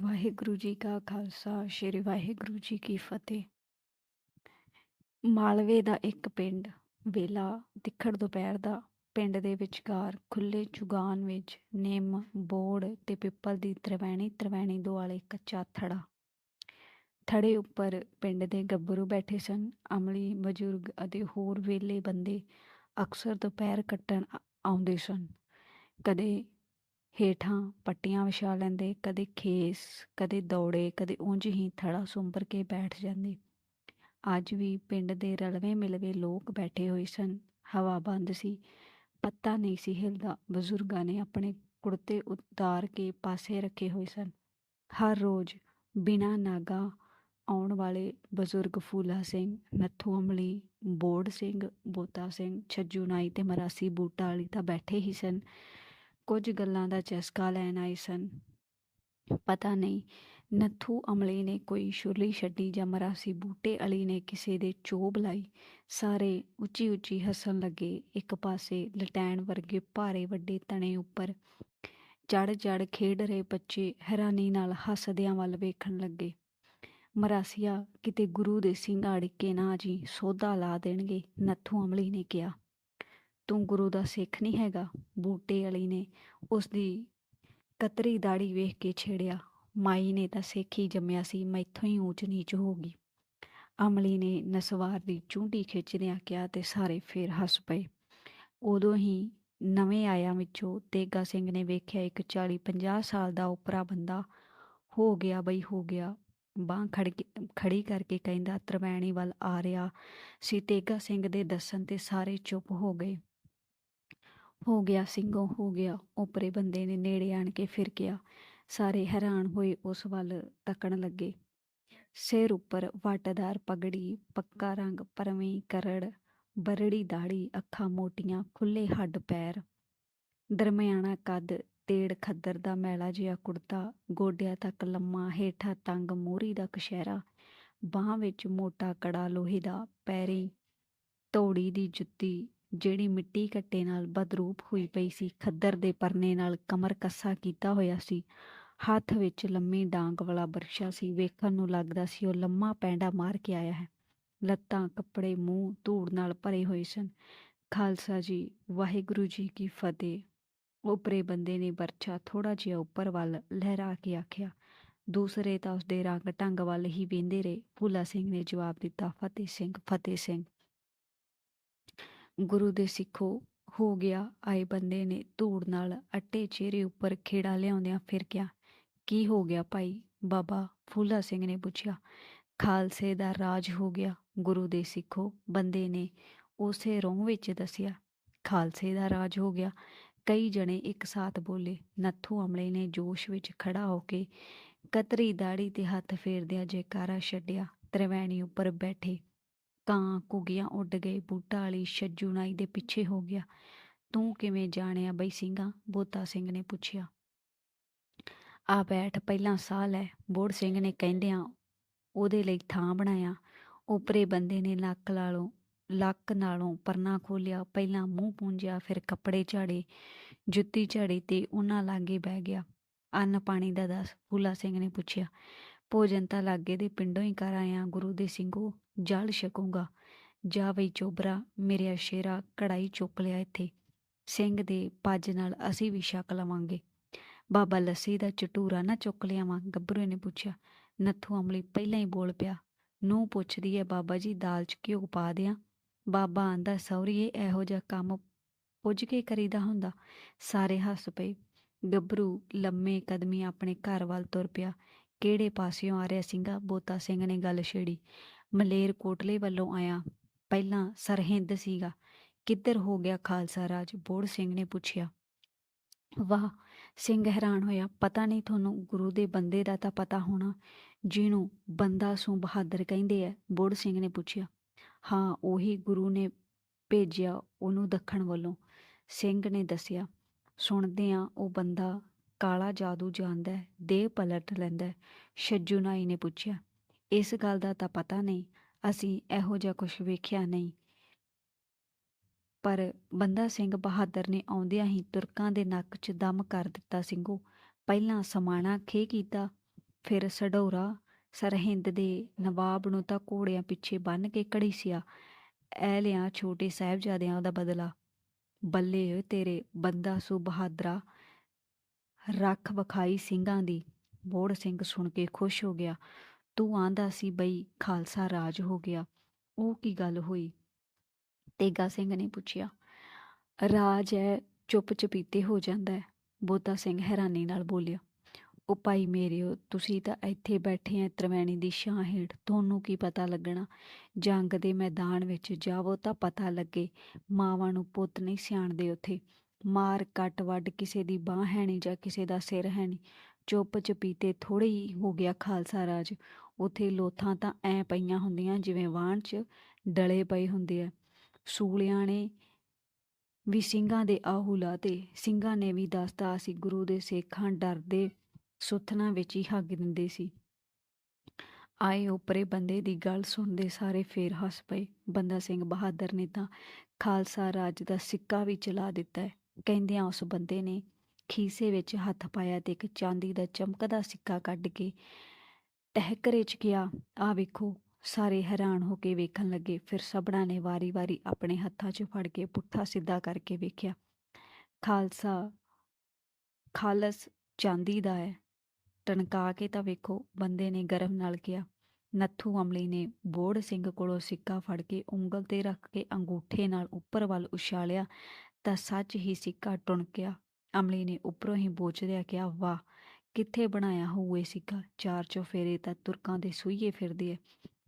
ਵਾਹਿਗੁਰੂ ਜੀ ਕਾ ਖਾਲਸਾ, ਸ੍ਰੀ ਵਾਹਿਗੁਰੂ ਜੀ ਕੀ ਫਤਿਹ। ਮਾਲਵੇ ਦਾ ਇੱਕ ਪਿੰਡ, ਵੇਲਾ ਤਿੱਖੜ ਦੁਪਹਿਰ ਦਾ, ਪਿੰਡ ਦੇ ਵਿਚਕਾਰ ਖੁੱਲੇ ਚੁਗਾਨ ਵਿੱਚ ਨਿੰਮ, ਬੋੜ ਤੇ ਪਿੱਪਲ ਦੀ ਤਰਵੈਣੀ ਤਰਵੈਣੀ ਦੁਆਲੇ ਕੱਚਾ ਥੜਾ। ਥੜੇ ਉੱਪਰ ਪਿੰਡ ਦੇ ਗੱਭਰੂ ਬੈਠੇ ਸਨ, ਅਮਲੀ, ਬਜ਼ੁਰਗ ਅਤੇ ਹੋਰ ਵੇਲੇ ਬੰਦੇ ਅਕਸਰ ਦੁਪਹਿਰ ਕੱਟਣ ਆਉਂਦੇ ਸਨ। ਕਦੇ ਹੇਠਾਂ ਪੱਟੀਆਂ ਵਿਛਾ ਲੈਂਦੇ, ਕਦੇ ਖੇਸ, ਕਦੇ ਦੌੜੇ, ਕਦੇ ਉਂਝ ਹੀ ਥੜਾ ਸੁੰਬਰ ਕੇ ਬੈਠ ਜਾਂਦੇ। ਅੱਜ ਵੀ ਪਿੰਡ ਦੇ ਰਲਵੇਂ ਮਿਲਵੇਂ ਲੋਕ ਬੈਠੇ ਹੋਏ ਸਨ। ਹਵਾ ਬੰਦ ਸੀ। ਪੱਤਾ ਨਹੀਂ ਸੀ ਹਿਲਦਾ। ਬਜ਼ੁਰਗਾਂ ਨੇ ਆਪਣੇ ਕੁੜਤੇ ਉਤਾਰ ਕੇ ਪਾਸੇ ਰੱਖੇ ਹੋਏ ਸਨ। ਹਰ ਰੋਜ਼ ਬਿਨਾਂ ਨਾਗਾ ਆਉਣ ਵਾਲੇ ਬਜ਼ੁਰਗ ਫੂਲਾ ਸਿੰਘ, ਨੱਥੂ ਅਮਲੀ, ਬੋੜ ਸਿੰਘ, ਬੋਤਾ ਸਿੰਘ, ਛੱਜੂ ਨਾਈ ਤੇ ਮਰਾਸੀ ਬੂਟਾ ਵਾਲੀ ਤਾਂ ਬੈਠੇ ਹੀ ਸਨ। ਕੁਝ ਗੱਲਾਂ ਦਾ ਚਸਕਾ ਲੈਣ ਆਏ ਸਨ। ਪਤਾ ਨਹੀਂ, ਨੱਥੂ ਅਮਲੀ ਨੇ ਕੋਈ ਸ਼ੁਰਲੀ ਛੱਡੀ ਜਾਂ ਮਰਾਸੀ ਬੂਟੇ ਅਲੀ ਨੇ ਕਿਸੇ ਦੇ ਚੋਬ ਲਾਈ। ਸਾਰੇ ਉੱਚੀ ਉੱਚੀ ਹੱਸਣ ਲੱਗੇ, ਇੱਕ ਪਾਸੇ ਲਟੈਣ ਵਰਗੇ ਭਾਰੇ ਵੱਡੇ ਤਣੇ ਉੱਪਰ ਚੜ ਚੜ ਖੇਡ ਰਹੇ ਬੱਚੇ ਹੈਰਾਨੀ ਨਾਲ ਹੱਸਦਿਆਂ ਵੱਲ ਵੇਖਣ ਲੱਗੇ। ਮਰਾਸੀਆ, ਕਿਤੇ ਗੁਰੂ ਦੇ ਸਿੰਘ ਅੜਕੇ ਨਾ ਜੀ ਸੋਧਾ ਲਾ ਦੇਣਗੇ, ਨੱਥੂ ਅਮਲੀ ਨੇ ਕਿਹਾ। ਤੂੰ ਗੁਰੂ ਦਾ ਸਿੱਖ ਨਹੀਂ ਹੈਗਾ, ਬੂਟੇ ਵਾਲੀ ਨੇ ਉਸ ਦੀ ਕਤਰੀ ਦਾੜੀ ਵੇਖ ਕੇ ਛੇੜਿਆ। ਮਾਈ ਨੇ ਤਾਂ ਸਿੱਖ ਹੀ ਜੰਮਿਆ ਸੀ, ਮੈਥੋਂ ਹੀ ਊਚ ਨੀਚ ਹੋ ਗਈ। ਅਮਲੀ ਨੇ ਨਸਵਾਰ ਦੀ ਚੁੰਡੀ ਖਿੱਚਦਿਆਂ ਕਿਹਾ ਤੇ ਸਾਰੇ ਫੇਰ ਹੱਸ ਪਏ। ਉਦੋਂ ਹੀ ਨਵੇਂ ਆਇਆ ਵਿੱਚੋਂ ਤੇਗਾ ਸਿੰਘ ਨੇ ਵੇਖਿਆ ਇੱਕ 40 50 ਸਾਲ ਦਾ ਉਪਰਾ ਬੰਦਾ ਹੋ ਗਿਆ ਬਈ ਹੋ ਗਿਆ। ਬਾਹ ਖੜ ਕੇ- ਖੜੀ ਕਰਕੇ ਕਹਿੰਦਾ, ਤਰਵੈਣੀ ਵੱਲ ਆ ਰਿਹਾ ਸੀ। ਤੇਗਾ ਸਿੰਘ ਦੇ ਦੱਸਣ ਤੇ ਸਾਰੇ ਚੁੱਪ ਹੋ ਗਏ। ਹੋ ਗਿਆ, ਸਿੰਘੋ ਹੋ ਗਿਆ, ਉਪਰੇ ਬੰਦੇ ਨੇ ਨੇੜੇ ਆਣ ਕੇ ਫਿਰ ਗਿਆ ਸਾਰੇ ਹੈਰਾਨ ਹੋਏ ਉਸ ਵੱਲ ਤੱਕਣ ਲੱਗੇ। ਸਿਰ ਉੱਪਰ ਵਾਟਦਾਰ ਪਗੜੀ, ਪੱਕਾ ਰੰਗ ਪਰਵੀਂ ਕਰੜ, ਬਰੜੀ ਦਾੜੀ ਅੱਖਾਂ ਮੋਟੀਆਂ ਖੁੱਲੇ ਹੱਡ ਪੈਰ। ਦਰਮਿਆਨਾ ਕੱਦ, ਤੇੜ ਖੱਦਰ ਦਾ ਮੈਲਾ ਜਿਹਾ ਕੁੜਤਾ, ਗੋਡਿਆਂ ਤੱਕ ਲੰਮਾ ਹੇਠਾਂ ਤੰਗ ਮੋਹਰੀ ਦਾ ਕਸ਼ਹਿਰਾ। ਬਾਹ ਵਿੱਚ ਮੋਟਾ ਕੜਾ ਲੋਹੇ ਦਾ, ਪੈਰੀ ਤੌੜੀ ਦੀ ਜੁੱਤੀ ਜਿਹੜੀ ਮਿੱਟੀ ਕੱਟੇ ਨਾਲ ਬਦਰੂਪ ਹੋਈ ਪਈ ਸੀ, ਖੱਦਰ ਦੇ ਪਰਨੇ ਨਾਲ ਕਮਰ ਕੱਸਾ ਕੀਤਾ ਹੋਇਆ ਸੀ। ਹੱਥ ਵਿੱਚ ਲੰਮੀ ਡਾਂਗ ਵਾਲਾ ਬਰਸ਼ਾ ਸੀ। ਵੇਖਣ ਨੂੰ ਲੱਗਦਾ ਸੀ ਉਹ ਲੰਮਾ ਪੈਂਡਾ ਮਾਰ ਕੇ ਆਇਆ ਹੈ। ਲੱਤਾਂ, ਕੱਪੜੇ, ਮੂੰਹ, ਧੂੜ ਨਾਲ ਭਰੇ ਹੋਏ ਸਨ। ਖਾਲਸਾ ਜੀ, ਵਾਹਿਗੁਰੂ ਜੀ ਕੀ ਫਤਿਹ। ਉਪਰੇ ਬੰਦੇ ਨੇ ਬਰਛਾ ਥੋੜਾ ਜਿਹਾ ਉੱਪਰ ਵੱਲ ਲਹਿਰਾ ਕੇ ਆਖਿਆ, ਦੂਸਰੇ ਤਾਂ ਉਸਦੇ ਰੰਗ ਢੰਗ ਵੱਲ ਹੀ ਵੇਂਦੇ ਰਹੇ। ਭੂਲਾ ਸਿੰਘ ਨੇ ਜਵਾਬ ਦਿੱਤਾ, ਫਤਿਹ ਸਿੰਘ ਫਤਿਹ ਸਿੰਘ। ਗੁਰੂ ਦੇ ਸਿੱਖੋ ਹੋ ਗਿਆ, ਆਏ ਬੰਦੇ ਨੇ ਧੂੜ ਨਾਲ ਅੱਟੇ ਚਿਹਰੇ ਉੱਪਰ ਖੇੜਾ ਲਿਆਉਂਦਿਆਂ ਫਿਰ ਕਿਹਾ, ਕੀ ਹੋ ਗਿਆ ਭਾਈ? ਬਾਬਾ ਫੂਲਾ ਸਿੰਘ ਨੇ ਪੁੱਛਿਆ, ਖਾਲਸੇ ਦਾ ਰਾਜ ਹੋ ਗਿਆ, ਗੁਰੂ ਦੇ ਸਿੱਖੋ। ਬੰਦੇ ਨੇ ਉਸੇ ਰੋਂ ਵਿੱਚ ਦੱਸਿਆ, ਖਾਲਸੇ ਦਾ ਰਾਜ ਹੋ ਗਿਆ। ਕਈ ਜਣੇ ਇੱਕ ਸਾਥ ਬੋਲੇ, ਨੱਥੂ ਅਮਲੇ ਨੇ ਜੋਸ਼ ਵਿੱਚ ਖੜਾ ਹੋ ਕੇ ਕਤਰੀ ਦਾੜੀ ਤੇ ਹੱਥ ਫੇਰਦਿਆਂ ਜੈਕਾਰਾ ਛੱਡਿਆ, ਤ੍ਰਿਵੈਣੀ ਉੱਪਰ ਬੈਠੇ। ਕਾਂ ਕੁਗੀਆਂ ਉੱਡ ਗਏ, ਬੂਟਾ ਵਾਲੀ ਛੱਜੂ ਨਾਈ ਦੇ ਪਿੱਛੇ ਹੋ ਗਿਆ। ਤੂੰ ਕਿਵੇਂ ਜਾਣਿਆ ਬਈ ਸਿੰਘਾ? ਬੋਤਾ ਸਿੰਘ ਨੇ ਪੁੱਛਿਆ। ਆ ਬੈਠ, ਪਹਿਲਾਂ ਸਾਹ ਲੈ। ਬੋੜ ਸਿੰਘ ਨੇ ਕਹਿੰਦਿਆਂ ਉਹਦੇ ਲਈ ਥਾਂ ਬਣਾਇਆ। ਉਪਰੇ ਬੰਦੇ ਨੇ ਲੱਕ ਲਾਲੋਂ, ਲੱਕ ਨਾਲੋਂ ਪਰਨਾ ਖੋਲਿਆ ਪਹਿਲਾਂ ਮੂੰਹ ਪੂੰਝਿਆ, ਫਿਰ ਕੱਪੜੇ ਝਾੜੇ, ਜੁੱਤੀ ਝਾੜੀ ਤੇ ਉਹਨਾਂ ਲਾਗੇ ਬਹਿ ਗਿਆ। ਅੰਨ ਪਾਣੀ ਦਾ ਦੱਸ? ਫੂਲਾ ਸਿੰਘ ਨੇ ਪੁੱਛਿਆ। ਭੋਜਨ ਤਾਂ ਲਾਗੇ ਦੇ ਪਿੰਡੋਂ ਹੀ ਕਰ ਆਇਆ, ਗੁਰੂ ਦੇ ਸਿੰਘੋ। ਜਲ ਛਕੂੰਗਾ। ਜਾ ਬਈ ਚੋਬਰਾ, ਮੇਰੇ ਸ਼ੇਰਾ ਕੜਾਈ ਚੁੱਕ ਲਿਆ ਇੱਥੇ। ਸਿੰਘ ਦੇ ਪੱਜ ਨਾਲ ਅਸੀਂ ਵੀ ਛਕ ਲਵਾਂਗੇ। ਬਾਬਾ ਲੱਸੀ ਦਾ ਚਟੂਰਾ ਨਾ ਚੁੱਕ ਲਿਆਵਾਂ ਗੱਭਰੂ ਨੇ ਪੁੱਛਿਆ। ਨੱਥੂ ਅਮਲੀ ਪਹਿਲਾਂ ਹੀ ਬੋਲ ਪਿਆ ਨੂੰ ਪੁੱਛਦੀ ਹੈ ਬਾਬਾ ਜੀ, ਦਾਲ ਚ ਘਿਓ ਪਾ ਦਿਆਂ? ਬਾਬਾ ਆਂਦਾ ਸੌਰੀਏ ਇਹੋ ਜਿਹਾ ਕੰਮ ਪੁੱਜ ਕੇ ਕਰੀਦਾ ਹੁੰਦਾ? ਸਾਰੇ ਹੱਸ ਪਏ। ਗੱਭਰੂ ਲੰਮੇ ਕਦਮੀ ਆਪਣੇ ਘਰ ਵੱਲ ਤੁਰ ਪਿਆ। ਕਿਹੜੇ ਪਾਸਿਓਂ ਆ ਰਿਹਾ ਸਿੰਘਾ? ਬੋਤਾ ਸਿੰਘ ਨੇ ਗੱਲ ਛੇੜੀ। ਮਲੇਰ ਕੋਟਲੇ ਵੱਲੋਂ ਆਇਆ। ਪਹਿਲਾਂ ਸਰਹਿੰਦ ਸੀਗਾ। ਕਿੱਧਰ ਹੋ ਗਿਆ ਖਾਲਸਾ ਰਾਜ? ਬੋੜ ਸਿੰਘ ਨੇ ਪੁੱਛਿਆ। ਵਾਹ, ਸਿੰਘ ਹੈਰਾਨ ਹੋਇਆ। ਪਤਾ ਨਹੀਂ ਤੁਹਾਨੂੰ ਗੁਰੂ ਦੇ ਬੰਦੇ ਦਾ ਤਾਂ ਪਤਾ ਹੋਣਾ, ਜਿਹਨੂੰ ਬੰਦਾ ਸੂ ਬਹਾਦਰ ਕਹਿੰਦੇ ਐ ਬੋੜ ਸਿੰਘ ਨੇ ਪੁੱਛਿਆ। ਹਾਂ, ਉਹੀ ਗੁਰੂ ਨੇ ਭੇਜਿਆ ਉਹਨੂੰ ਦੱਖਣ ਵੱਲੋਂ। ਸਿੰਘ ਨੇ ਦੱਸਿਆ, ਸੁਣਦੇ ਆ, ਉਹ ਬੰਦਾ ਕਾਲਾ ਜਾਦੂ ਜਾਣਦਾ ਹੈ, ਦੇਹ ਪਲਟ ਲੈਂਦਾ ਹੈ। ਛੱਜੂ ਨਾਈ ਨੇ ਪੁੱਛਿਆ। ਇਸ ਗੱਲ ਦਾ ਤਾਂ ਪਤਾ ਨਹੀਂ, ਅਸੀਂ ਇਹੋ ਜਿਹਾ ਕੁਝ ਵੇਖਿਆ ਨਹੀਂ। ਪਰ ਬੰਦਾ ਸਿੰਘ ਬਹਾਦਰ ਨੇ ਆਉਂਦਿਆਂ ਹੀ ਤੁਰਕਾਂ ਦੇ ਨੱਕ 'ਚ ਦਮ ਕਰ ਦਿੱਤਾ ਸਿੰਘੋ। ਪਹਿਲਾਂ ਸਮਾਣਾ ਖੇ ਕੀਤਾ, ਫਿਰ ਸਢੌਰਾ, ਸਰਹਿੰਦ ਦੇ ਨਵਾਬ ਨੂੰ ਤਾਂ ਘੋੜਿਆਂ ਪਿੱਛੇ ਬੰਨ੍ਹ ਕੇ ਘੜੀਸਿਆ। ਐ ਲਿਆ ਛੋਟੇ ਸਾਹਿਬਜ਼ਾਦਿਆਂ ਦਾ ਬਦਲਾ। ਬੱਲੇ ਓਏ ਤੇਰੇ ਬੰਦਾ ਸੂ ਬਹਾਦਰਾ ਰੱਖ ਵਖਾਈ ਸਿੰਘਾਂ ਦੀ। ਬੋੜ ਸਿੰਘ ਸੁਣ ਕੇ ਖੁਸ਼ ਹੋ ਗਿਆ। ਤੂੰ ਆਂਦਾ ਸੀ ਬਈ ਖਾਲਸਾ ਰਾਜ ਹੋ ਗਿਆ। ਉਹ ਕੀ ਗੱਲ ਹੋਈ? ਤੇਗਾ ਸਿੰਘ ਨੇ ਪੁੱਛਿਆ, ਰਾਜ ਹੈ ਚੁੱਪ ਚਪੀਤੇ ਹੋ ਜਾਂਦਾ ਹੈ ਬੋਤਾ ਸਿੰਘ ਹੈਰਾਨੀ ਨਾਲ ਬੋਲਿਆ। ਉਹ ਭਾਈ ਮੇਰਿਓ ਤੁਸੀਂ ਤਾਂ ਇੱਥੇ ਬੈਠੇ ਆ ਤਰਵੈਣੀ ਦੀ ਛਾਂ ਹੇਠ, ਤੁਹਾਨੂੰ ਕੀ ਪਤਾ ਲੱਗਣਾ? ਜੰਗ ਦੇ ਮੈਦਾਨ ਵਿੱਚ ਜਾਵੋ ਤਾਂ ਪਤਾ ਲੱਗੇ, ਮਾਵਾਂ ਨੂੰ ਪੁੱਤ ਨਹੀਂ ਸਿਆਣਦੇ ਉੱਥੇ। ਮਾਰ ਕੱਟ ਵੱਢ ਕਿਸੇ ਦੀ ਬਾਹ ਹੈ ਨਹੀਂ ਜਾਂ ਕਿਸੇ ਦਾ ਸਿਰ ਹੈ ਨਹੀਂ ਚੁੱਪ ਚਪੀਤੇ ਥੋੜੇ ਹੀ ਹੋ ਗਿਆ ਖਾਲਸਾ ਰਾਜ। ਉੱਥੇ ਲੋਥਾਂ ਤਾਂ ਐ ਪਈਆਂ ਹੁੰਦੀਆਂ ਜਿਵੇਂ ਵਾਣ 'ਚ ਡਲੇ ਪਏ ਹੁੰਦੇ ਆ। ਸੂਲਿਆਂ ਨੇ ਵੀ ਸਿੰਘਾਂ ਦੇ ਆਹੂ ਲਾਤੇ। ਸਿੰਘਾਂ ਨੇ ਵੀ ਦੱਸਦਾ ਸੀ ਗੁਰੂ ਦੇ ਸੇਖਾਂ ਡਰਦੇ ਸੁਥਨਾ ਵਿੱਚ ਹੀ ਹੱਗ ਦਿੰਦੇ ਸੀ। ਆਏ ਉਪਰੇ ਬੰਦੇ ਦੀ ਗੱਲ ਸੁਣਦੇ ਸਾਰੇ ਫੇਰ ਹੱਸ ਪਏ। ਬੰਦਾ ਸਿੰਘ ਬਹਾਦਰ ਨੇ ਤਾਂ ਖਾਲਸਾ ਰਾਜ ਦਾ ਸਿੱਕਾ ਵੀ ਚਲਾ ਦਿੱਤਾ ਹੈ। ਕਹਿੰਦਿਆਂ ਉਸ ਬੰਦੇ ਨੇ ਖੀਸੇ ਵਿੱਚ ਹੱਥ ਪਾਇਆ ਤੇ ਇੱਕ ਚਾਂਦੀ ਦਾ ਚਮਕਦਾ ਸਿੱਕਾ ਕੱਢ ਕੇ ਟਹਿਕਰੇ 'ਚ ਗਿਆ ਆ ਵੇਖੋ, ਸਾਰੇ ਹੈਰਾਨ ਹੋ ਕੇ ਵੇਖਣ ਲੱਗੇ, ਫਿਰ ਸਭਨਾਂ ਨੇ ਵਾਰੀ-ਵਾਰੀ ਆਪਣੇ ਹੱਥਾਂ 'ਚ ਫੜ ਕੇ ਪੁੱਠਾ ਸਿੱਧਾ ਕਰਕੇ ਵੇਖਿਆ, ਖਾਲਸਾ, ਖਾਲਸ ਚਾਂਦੀ ਦਾ ਹੈ। ਟਣਕਾ ਕੇ ਤਾਂ ਵੇਖੋ, ਬੰਦੇ ਨੇ ਗਰਮ ਨਾਲ ਕਿਹਾ, ਨੱਥੂ ਅਮਲੀ ਨੇ ਬੋੜ ਸਿੰਘ ਕੋਲੋਂ ਸਿੱਕਾ ਫੜ ਕੇ ਉਂਗਲ ਤੇ ਰੱਖ ਕੇ ਅੰਗੂਠੇ ਨਾਲ ਉੱਪਰ ਵੱਲ ਉਛਾਲਿਆ ਤਾਂ ਸੱਚ ਹੀ ਸਿੱਕਾ ਟੁਣਕਿਆ। ਅਮਲੀ ਨੇ ਉੱਪਰੋਂ ਹੀ ਬੋਚਦਿਆ ਕਿਹਾ, ਵਾਹ ਕਿੱਥੇ ਬਣਾਇਆ ਹੋਵੇ ਸੀਗਾ? ਚਾਰ ਚੌਫੇਰੇ ਤਾਂ ਤੁਰਕਾਂ ਦੇ ਸੂਈਏ ਫਿਰਦੇ ਐ।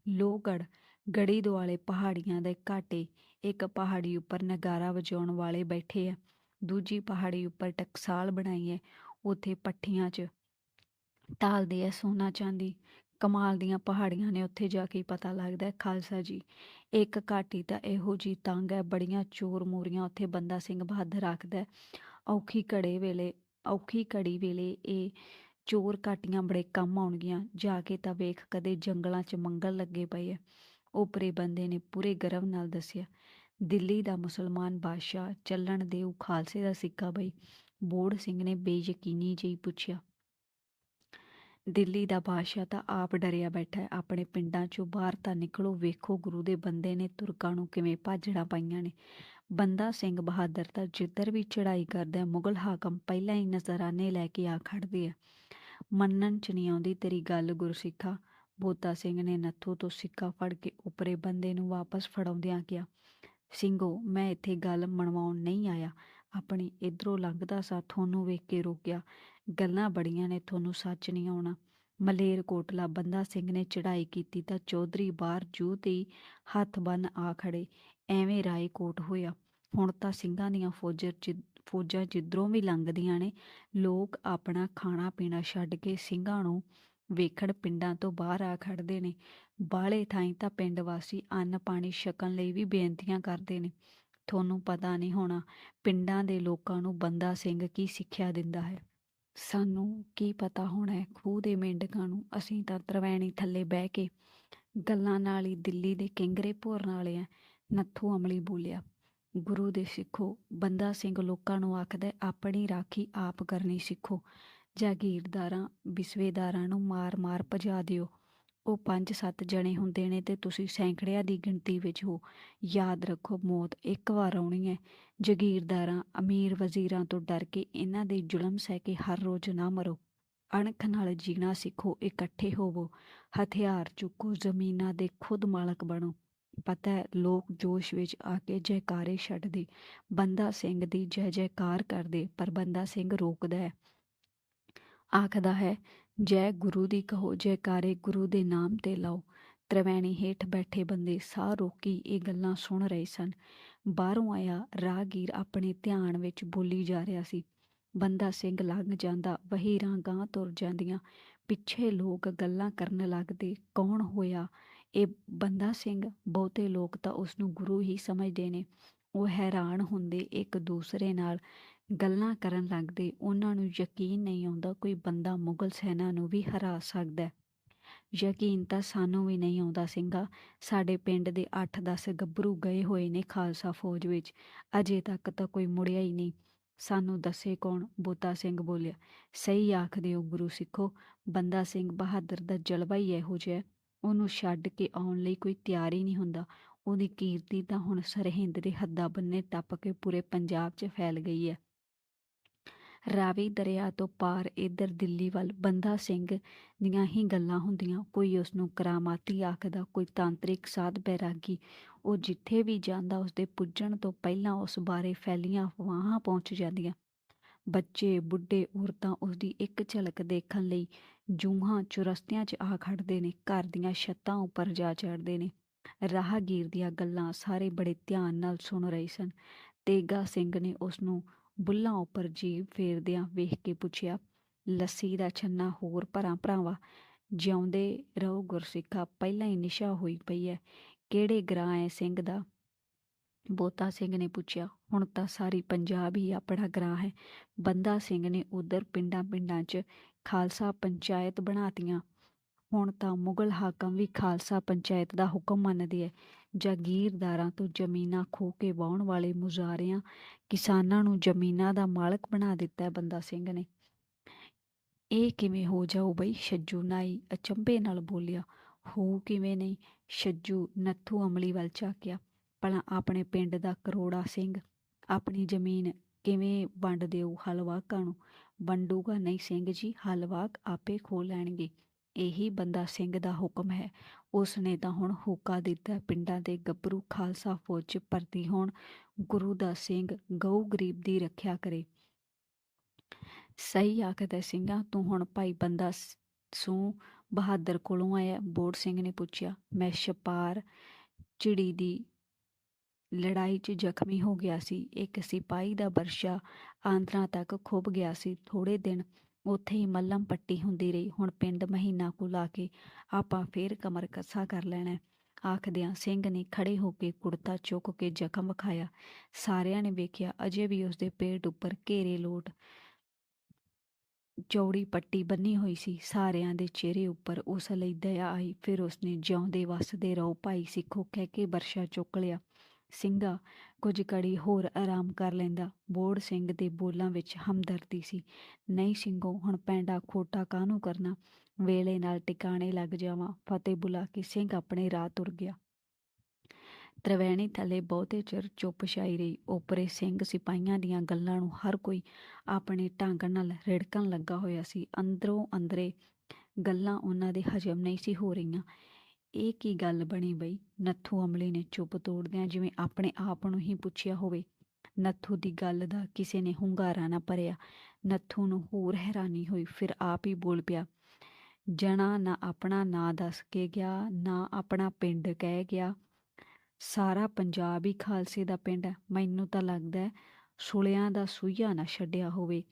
ਲੋਹਗੜ ਗੜੀ ਦੁਆਲੇ ਪਹਾੜੀਆਂ ਦੇ ਘਾਟੇ, ਇੱਕ ਪਹਾੜੀ ਉੱਪਰ ਨਗਾਰਾ ਵਜਾਉਣ ਵਾਲੇ ਬੈਠੇ ਆ ਦੂਜੀ ਪਹਾੜੀ ਉੱਪਰ ਟਕਸਾਲ ਬਣਾਈ ਐ। ਉੱਥੇ ਪੱਠੀਆਂ 'ਚ ਢਾਲਦੇ ਐ ਸੋਨਾ ਚਾਂਦੀ। ਕਮਾਲ ਦੀਆਂ ਪਹਾੜੀਆਂ ਨੇ ਉੱਥੇ ਜਾ ਕੇ ਪਤਾ ਲੱਗਦਾ ਖਾਲਸਾ ਜੀ। ਇੱਕ ਘਾਟੀ ਤਾਂ ਇਹੋ ਜੀ ਤੰਗ ਹੈ ਬੜੀਆਂ ਚੋਰ ਮੋਰੀਆਂ ਉੱਥੇ ਬੰਦਾ ਸਿੰਘ ਬਹਾਦਰ ਰੱਖਦਾ ਔਖੀ ਘੜੇ ਵੇਲੇ ਔਖੀ ਘੜੀ ਵੇਲੇ ਇਹ ਚੋਰ ਘਾਟੀਆਂ ਬੜੇ ਕੰਮ ਆਉਣਗੀਆਂ। ਜਾ ਕੇ ਤਾਂ ਵੇਖ ਕਦੇ ਜੰਗਲਾਂ 'ਚ ਮੰਗਲ ਲੱਗੇ ਪਏ ਐ ਉਪਰੇ ਬੰਦੇ ਨੇ ਪੂਰੇ ਗਰਵ ਨਾਲ ਦੱਸਿਆ, ਦਿੱਲੀ ਦਾ ਮੁਸਲਮਾਨ ਬਾਦਸ਼ਾਹ ਚੱਲਣ ਦੇ ਉਹ ਖਾਲਸੇ ਦਾ ਸਿੱਕਾ ਬਈ। ਬੋੜ ਸਿੰਘ ਨੇ ਬੇਯਕੀਨੀ ਜਿਹੀ ਪੁੱਛਿਆ, ਦਿੱਲੀ ਦਾ ਬਾਦਸ਼ਾਹ ਤਾਂ ਆਪ ਡਰਿਆ ਬੈਠਾ ਹੈ। ਆਪਣੇ ਪਿੰਡਾਂ 'ਚੋਂ ਬਾਹਰ ਤਾਂ ਨਿਕਲੋ, ਵੇਖੋ ਗੁਰੂ ਦੇ ਬੰਦੇ ਨੇ ਤੁਰਕਾਂ ਨੂੰ ਕਿਵੇਂ ਭਾਜੜਾਂ ਪਾਈਆਂ ਨੇ। ਬੰਦਾ ਸਿੰਘ ਬਹਾਦਰ ਤਾਂ ਜਿੱਧਰ ਵੀ ਚੜਾਈ ਕਰਦਾ ਮੁਗਲ ਹਾਕਮ ਪਹਿਲਾਂ ਹੀ ਨਜ਼ਰਾਨੇ ਲੈ ਕੇ ਆ ਖੜਦੇ ਆ। ਮੰਨਣ ਚ ਨਹੀਂ ਆਉਂਦੀ ਤੇਰੀ ਗੱਲ ਗੁਰਸਿੱਖਾ। ਬੋਤਾ ਸਿੰਘ ਨੇ ਨੱਥੂ ਤੋਂ ਸਿੱਕਾ ਫੜ ਕੇ ਉਪਰੇ ਬੰਦੇ ਨੂੰ ਵਾਪਸ ਫੜਾਉਂਦਿਆਂ ਕਿਹਾ, ਸਿੰਘੋ, ਮੈਂ ਇੱਥੇ ਗੱਲ ਮਨਵਾਉਣ ਨਹੀਂ ਆਇਆ। ਆਪਣੀ ਇਧਰੋਂ ਲੰਘਦਾ ਸਾ, ਤੁਹਾਨੂੰ ਵੇਖ ਕੇ ਰੋਕਿਆ। ਗੱਲਾਂ ਬੜੀਆਂ ਨੇ, ਤੁਹਾਨੂੰ ਸੱਚ ਨਹੀਂ ਆਉਣਾ। ਮਲੇਰ ਕੋਟਲਾ ਬੰਦਾ ਸਿੰਘ ਨੇ ਚੜਾਈ ਕੀਤੀ ਤਾਂ ਚੌਧਰੀ ਬਾਹਰ ਜੂ ਤੇ ਹੱਥ ਬੰਨ ਆ ਖੜੇ ਐਵੇਂ ਰਾਏ ਕੋਟ ਹੋਇਆ। ਹੁਣ ਤਾਂ ਸਿੰਘਾਂ ਦੀਆਂ ਫੌਜਾਂ ਫੌਜਾਂ ਜਿੱਧਰੋਂ ਵੀ ਲੰਘਦੀਆਂ ਨੇ, ਲੋਕ ਆਪਣਾ ਖਾਣਾ ਪੀਣਾ ਛੱਡ ਕੇ ਸਿੰਘਾਂ ਨੂੰ ਵੇਖਣ ਪਿੰਡਾਂ ਤੋਂ ਬਾਹਰ ਆ ਖੜਦੇ ਨੇ। ਬਾਹਲੇ ਥਾਈਂ ਤਾਂ ਪਿੰਡ ਵਾਸੀ ਅੰਨ ਪਾਣੀ ਛਕਣ ਲਈ ਵੀ ਬੇਨਤੀਆਂ ਕਰਦੇ ਨੇ। ਤੁਹਾਨੂੰ ਪਤਾ ਨਹੀਂ ਹੋਣਾ, ਪਿੰਡਾਂ ਦੇ ਲੋਕਾਂ ਨੂੰ ਬੰਦਾ ਸਿੰਘ ਕੀ ਸਿੱਖਿਆ ਦਿੰਦਾ ਹੈ। ਸਾਨੂੰ ਕੀ ਪਤਾ ਹੋਣਾ ਹੈ, ਖੂਹ ਦੇ ਮੇਂਢਕਾਂ ਨੂੰ ਅਸੀਂ ਤਾਂ ਤਰਵੈਣੀ ਥੱਲੇ ਬਹਿ ਕੇ ਗੱਲਾਂ ਨਾਲ ਹੀ ਦਿੱਲੀ ਦੇ ਕਿੰਗਰੇ ਭੋਰਨ ਵਾਲੇ ਆ। ਨੱਥੂ ਅਮਲੀ ਬੋਲਿਆ, ਗੁਰੂ ਦੇ ਸਿੱਖੋ, ਬੰਦਾ ਸਿੰਘ ਲੋਕਾਂ ਨੂੰ ਆਖਦਾ ਆਪਣੀ ਰਾਖੀ ਆਪ ਕਰਨੀ ਸਿੱਖੋ। ਜਾਗੀਰਦਾਰਾਂ, ਵਿਸਵੇਦਾਰਾਂ ਨੂੰ ਮਾਰ-ਮਾਰ ਭਜਾ ਦਿਓ। ਉਹ 5-7 ਜਣੇ ਹੁੰਦੇ ਨੇ ਤੇ ਤੁਸੀਂ ਸੈਂਕੜਿਆਂ ਦੀ ਗਿਣਤੀ ਵਿੱਚ ਹੋ। ਯਾਦ ਰੱਖੋ, ਮੌਤ ਇੱਕ ਵਾਰ ਆਉਣੀ ਹੈ। ਜਾਗੀਰਦਾਰਾਂ, ਅਮੀਰ ਵਜ਼ੀਰਾਂ ਤੋਂ ਡਰ ਕੇ ਇਹਨਾਂ ਦੇ ਜ਼ੁਲਮ ਸਹਿ ਕੇ ਹਰ ਰੋਜ਼ ਨਾ ਮਰੋ। ਅਣਖ ਨਾਲ ਜੀਣਾ ਸਿੱਖੋ, ਇਕੱਠੇ ਹੋਵੋ। ਹਥਿਆਰ ਚੁੱਕੋ, ਜ਼ਮੀਨਾਂ ਦੇ ਖੁਦ ਮਾਲਕ ਬਣੋ। ਪਤਾ ਹੈ, ਲੋਕ ਜੋਸ਼ ਵਿੱਚ ਆ ਕੇ ਜੈਕਾਰੇ ਛੱਡਦੇ, ਬੰਦਾ ਸਿੰਘ ਦੀ ਜੈ ਜੈਕਾਰ ਕਰਦੇ, ਪਰ ਬੰਦਾ ਸਿੰਘ ਰੋਕਦਾ ਹੈ। ਆਖਦਾ ਹੈ, ਜੈ ਗੁਰੂ ਦੀ ਕਹੋ, ਜੈਕਾਰੇ ਗੁਰੂ ਦੇ ਨਾਮ ਤੇ ਲਾਓ। ਤ੍ਰਿਵੈਣੀ ਹੇਠ ਬੈਠੇ ਬੰਦੇ ਸਾਹ ਰੋਕੀ ਇਹ ਗੱਲਾਂ ਸੁਣ ਰਹੇ ਸਨ। ਬਾਹਰੋਂ ਆਇਆ ਰਾਹਗੀਰ ਆਪਣੇ ਧਿਆਨ ਵਿੱਚ ਬੋਲੀ ਜਾ ਰਿਹਾ ਸੀ। ਬੰਦਾ ਸਿੰਘ ਲੰਘ ਜਾਂਦਾ, ਵਹੀਰਾਂ ਗਾਂ ਤੁਰ ਜਾਂਦੀਆਂ। ਪਿੱਛੇ ਲੋਕ ਗੱਲਾਂ ਕਰਨ ਲੱਗਦੇ, ਕੌਣ ਹੋਇਆ? ਇਹ ਬੰਦਾ ਸਿੰਘ, ਬਹੁਤੇ ਲੋਕ ਤਾਂ ਉਸ ਨੂੰ ਗੁਰੂ ਹੀ ਸਮਝਦੇ ਨੇ। ਉਹ ਹੈਰਾਨ ਹੁੰਦੇ ਇੱਕ ਦੂਸਰੇ ਨਾਲ ਗੱਲਾਂ ਕਰਨ ਲੱਗਦੇ। ਉਹਨਾਂ ਨੂੰ ਯਕੀਨ ਨਹੀਂ ਆਉਂਦਾ ਕੋਈ ਬੰਦਾ ਮੁਗਲ ਸੈਨਾ ਨੂੰ ਵੀ ਹਰਾ ਸਕਦਾ ਯਕੀਨ ਤਾਂ ਸਾਨੂੰ ਵੀ ਨਹੀਂ ਆਉਂਦਾ ਸਿੰਘਾ, ਸਾਡੇ ਪਿੰਡ ਦੇ 8-10 ਗੱਭਰੂ ਗਏ ਹੋਏ ਨੇ ਖਾਲਸਾ ਫੌਜ ਵਿੱਚ। ਅਜੇ ਤੱਕ ਤਾਂ ਕੋਈ ਮੁੜਿਆ ਹੀ ਨਹੀਂ। ਸਾਨੂੰ ਦੱਸੇ ਕੌਣ? ਬੋਤਾ ਸਿੰਘ ਬੋਲਿਆ, ਸਹੀ ਆਖਦੇ ਹੋ ਗੁਰੂ ਸਿੱਖੋ, ਬੰਦਾ ਸਿੰਘ ਬਹਾਦਰ ਦਾ ਜਲਵਾ ਹੀ ਇਹੋ ਜਿਹਾ ਉਹਨੂੰ ਛੱਡ ਕੇ ਆਉਣ ਲਈ ਕੋਈ ਤਿਆਰ ਹੀ ਨਹੀਂ ਹੁੰਦਾ। ਉਹਦੀ ਕੀਰਤੀ ਤਾਂ ਹੁਣ ਸਰਹਿੰਦ ਦੇ ਹੱਦਾਂ ਬੰਨੇ ਟੱਪ ਕੇ ਪੂਰੇ ਪੰਜਾਬ 'ਚ ਫੈਲ ਗਈ ਹੈ। ਰਾਵੀ ਦਰਿਆ ਤੋਂ ਪਾਰ ਇੱਧਰ ਦਿੱਲੀ ਵੱਲ ਬੰਦਾ ਸਿੰਘ ਦੀਆਂ ਹੀ ਗੱਲਾਂ ਹੁੰਦੀਆਂ। ਕੋਈ ਉਸ ਨੂੰ ਕਰਾਮਾਤੀ ਆਖਦਾ, ਕੋਈ ਤਾਂਤਰਿਕ ਸਾਧ ਬੈਰਾਗੀ। ਉਹ ਜਿੱਥੇ ਵੀ ਜਾਂਦਾ, ਉਸਦੇ ਪੁੱਜਣ ਤੋਂ ਪਹਿਲਾਂ ਉਸ ਬਾਰੇ ਫੈਲੀਆਂ ਅਫਵਾਹਾਂ ਪਹੁੰਚ ਜਾਂਦੀਆਂ। ਬੱਚੇ, ਬੁੱਢੇ, ਔਰਤਾਂ ਉਸਦੀ ਇੱਕ ਝਲਕ ਦੇਖਣ ਲਈ ਜੂਹਾਂ ਚੁਰਸਤਿਆਂ 'ਚ ਆ ਖੜਦੇ ਨੇ, ਘਰ ਦੀਆਂ ਛੱਤਾਂ ਉੱਪਰ ਜਾ ਚੜਦੇ ਨੇ। ਰਾਹਗੀਰ ਦੀਆਂ ਗੱਲਾਂ ਸਾਰੇ ਬੜੇ ਧਿਆਨ ਨਾਲ ਸੁਣ ਰਹੇ ਸਨ। ਤੇਗਾ ਸਿੰਘ ਨੇ ਉਸ ਨੂੰ ਬੁੱਲਾਂ ਉੱਪਰ ਜੀਭ ਫੇਰਦਿਆਂ ਵੇਖ ਕੇ ਪੁੱਛਿਆ, ਲੱਸੀ ਦਾ ਛੰਨਾ ਹੋਰ ਭਰਾ ਭਰਾਵਾ, ਜਿਉਂਦੇ ਰਹੋ ਗੁਰਸਿੱਖਾ, ਪਹਿਲਾਂ ਹੀ ਨਿਸ਼ਾ ਹੋਈ ਪਈ ਹੈ ਕਿਹੜੇ ਗ੍ਰਾਂ ਹੈ ਸਿੰਘ ਦਾ? ਬੋਤਾ ਸਿੰਘ ਨੇ ਪੁੱਛਿਆ, ਹੁਣ ਤਾਂ ਸਾਰੀ ਪੰਜਾਬ ਹੀ ਆਪਣਾ ਗ੍ਰਾਂ ਹੈ, ਬੰਦਾ ਸਿੰਘ ਨੇ ਉਧਰ ਪਿੰਡਾਂ ਪਿੰਡਾਂ 'ਚ ਖਾਲਸਾ ਪੰਚਾਇਤ ਬਣਾਤੀਆਂ। ਹੁਣ ਤਾਂ ਮੁਗਲ ਹਾਕਮ ਵੀ ਖਾਲਸਾ ਪੰਚਾਇਤ ਦਾ ਹੁਕਮ ਮੰਨਦੇ ਐ। ਜਾਗੀਰਦਾਰਾਂ ਤੋਂ ਜ਼ਮੀਨਾਂ ਖੋਹ ਕੇ ਵਾਹੁਣ ਵਾਲੇ ਮੁਜ਼ਾਰਿਆਂ ਕਿਸਾਨਾਂ ਨੂੰ ਜ਼ਮੀਨਾਂ ਦਾ ਮਾਲਕ ਬਣਾ ਦਿੱਤਾ ਹੈ ਬੰਦਾ ਸਿੰਘ ਨੇ। ਇਹ ਕਿਵੇਂ ਹੋ ਜਾਊ ਬਈ? ਛੱਜੂ ਨਾਈ ਅਚੰਭੇ ਨਾਲ ਬੋਲਿਆ। ਹੋ ਕਿਵੇਂ ਨਹੀਂ? ਛੱਜੂ ਨੱਥੂ ਅਮਲੀ ਵੱਲ ਝਾਕਿਆ। ਭਲਾ ਆਪਣੇ ਪਿੰਡ ਦਾ ਕਰੋੜਾ ਸਿੰਘ ਆਪਣੀ ਜ਼ਮੀਨ ਕਿਵੇਂ ਵੰਡ ਦਿਓ ਹਲਵਾਕਾਂ ਨੂੰ? ਵੰਡੂਗਾ ਨਹੀਂ ਸਿੰਘ ਜੀ ਹਲਵਾਕ ਆਪੇ ਖੋ ਲੈਣਗੇ। ਇਹੀ ਬੰਦਾ ਸਿੰਘ ਦਾ ਹੁਕਮ ਹੈ। ਉਸ ਨੇ ਤਾਂ ਹੁਣ ਹੋਕਾ ਦਿੱਤਾ, ਪਿੰਡਾਂ ਦੇ ਗੱਭਰੂ ਖਾਲਸਾ ਫੌਜ 'ਚ ਭਰਤੀ ਹੋਣ। ਗੁਰੂ ਦਾ ਸਿੰਘ ਗਊ ਗਰੀਬ ਦੀ ਰੱਖਿਆ ਕਰੇ। ਸਹੀ ਆਖਦਾ ਸਿੰਘਾ, ਤੂੰ ਹੁਣ ਭਾਈ ਬੰਦਾ ਸੂ ਬਹਾਦਰ ਕੋਲੋਂ ਆਇਆ। ਬੋੜ ਸਿੰਘ ਨੇ ਪੁੱਛਿਆ, ਮੈਂ ਛਪਾਰ ਚਿੜੀ ਦੀ ਲੜਾਈ 'ਚ ਜ਼ਖਮੀ ਹੋ ਗਿਆ ਸੀ। ਇੱਕ ਸਿਪਾਹੀ ਦਾ ਵਰਸ਼ਾ ਆਂਦਰਾਂ ਤੱਕ ਖੁੱਭ ਗਿਆ ਸੀ। ਥੋੜੇ ਦਿਨ ਉੱਥੇ ਹੀ ਮੱਲਮ ਪੱਟੀ ਹੁੰਦੀ ਰਹੀ। ਹੁਣ ਪਿੰਡ ਮਹੀਨਾ ਕੁ ਲਾ ਕੇ ਆਪਾਂ ਫੇਰ ਕਮਰ ਕੱਸਾ ਕਰ ਲੈਣਾ ਆਖਦਿਆਂ ਸਿੰਘ ਨੇ ਖੜੇ ਹੋ ਕੇ ਕੁੜਤਾ ਚੁੱਕ ਕੇ ਜ਼ਖਮ ਵਿਖਾਇਆ। ਸਾਰਿਆਂ ਨੇ ਵੇਖਿਆ, ਅਜੇ ਵੀ ਉਸਦੇ ਪੇਟ ਉੱਪਰ ਘੇਰੇ ਲੋਟ ਚੌੜੀ ਪੱਟੀ ਬੰਨੀ ਹੋਈ ਸੀ। ਸਾਰਿਆਂ ਦੇ ਚਿਹਰੇ ਉੱਪਰ ਉਸ ਲਈ ਦਇਆ ਆਈ। ਫਿਰ ਉਸਨੇ ਜਿਉਂਦੇ ਵਸਦੇ ਰਹੋ ਭਾਈ ਸਿੱਖੋ ਕਹਿ ਕੇ ਵਰਸ਼ਾ ਚੁੱਕ ਲਿਆ। ਸਿੰਘਾ ਕੁਝ ਘੜੀ ਹੋਰ ਆਰਾਮ ਕਰ ਲੈਂਦਾ। ਬੋੜ ਸਿੰਘ ਦੇ ਬੋਲਾਂ ਵਿੱਚ ਹਮਦਰਦੀ ਸੀ। ਨਹੀਂ ਸਿੰਘੋ, ਹੁਣ ਪੈਂਡਾ ਖੋਟਾ ਕਾਹਨੂੰ ਕਰਨਾ? ਵੇਲੇ ਨਾਲ ਟਿਕਾਣੇ ਲੱਗ ਜਾਵਾਂ। ਫਤਿਹ ਬੁਲਾ ਕੇ ਸਿੰਘ ਆਪਣੇ ਰਾਹ ਤੁਰ ਗਿਆ। ਤ੍ਰਿਵੈਣੀ ਥੱਲੇ ਬਹੁਤੇ ਚਿਰ ਚੁੱਪ ਛਾਈ ਰਹੀ। ਉਪਰੇ ਸਿੰਘ ਸਿਪਾਹੀਆਂ ਦੀਆਂ ਗੱਲਾਂ ਨੂੰ ਹਰ ਕੋਈ ਆਪਣੇ ਢੰਗ ਨਾਲ ਰਿੜਕਣ ਲੱਗਾ ਹੋਇਆ ਸੀ। ਅੰਦਰੋਂ ਅੰਦਰੇ ਗੱਲਾਂ ਉਹਨਾਂ ਦੇ ਹਜਮ ਨਹੀਂ ਸੀ ਹੋ ਰਹੀਆਂ। ਇਹ ਕੀ ਗੱਲ ਬਣੀ ਬਈ? ਨੱਥੂ ਅਮਲੀ ਨੇ ਚੁੱਪ ਤੋੜਦਿਆਂ ਜਿਵੇਂ ਆਪਣੇ ਆਪ ਨੂੰ ਹੀ ਪੁੱਛਿਆ ਹੋਵੇ। ਨੱਥੂ ਦੀ ਗੱਲ ਦਾ ਕਿਸੇ ਨੇ ਹੁੰਗਾਰਾ ਨਾ ਭਰਿਆ। ਨੱਥੂ ਨੂੰ ਹੋਰ ਹੈਰਾਨੀ ਹੋਈ, ਫਿਰ ਆਪ ਹੀ ਬੋਲ ਪਿਆ, ਜਣਾ ਨਾ ਆਪਣਾ ਨਾਂ ਦੱਸ ਕੇ ਗਿਆ, ਨਾ ਆਪਣਾ ਪਿੰਡ ਕਹਿ ਗਿਆ। ਸਾਰਾ ਪੰਜਾਬ ਹੀ ਖਾਲਸੇ ਦਾ ਪਿੰਡ ਹੈ। ਮੈਨੂੰ ਤਾਂ ਲੱਗਦਾ ਸੁਲਿਆਂ ਦਾ ਸੂਈਆ ਨਾ ਛੱਡਿਆ ਹੋਵੇ।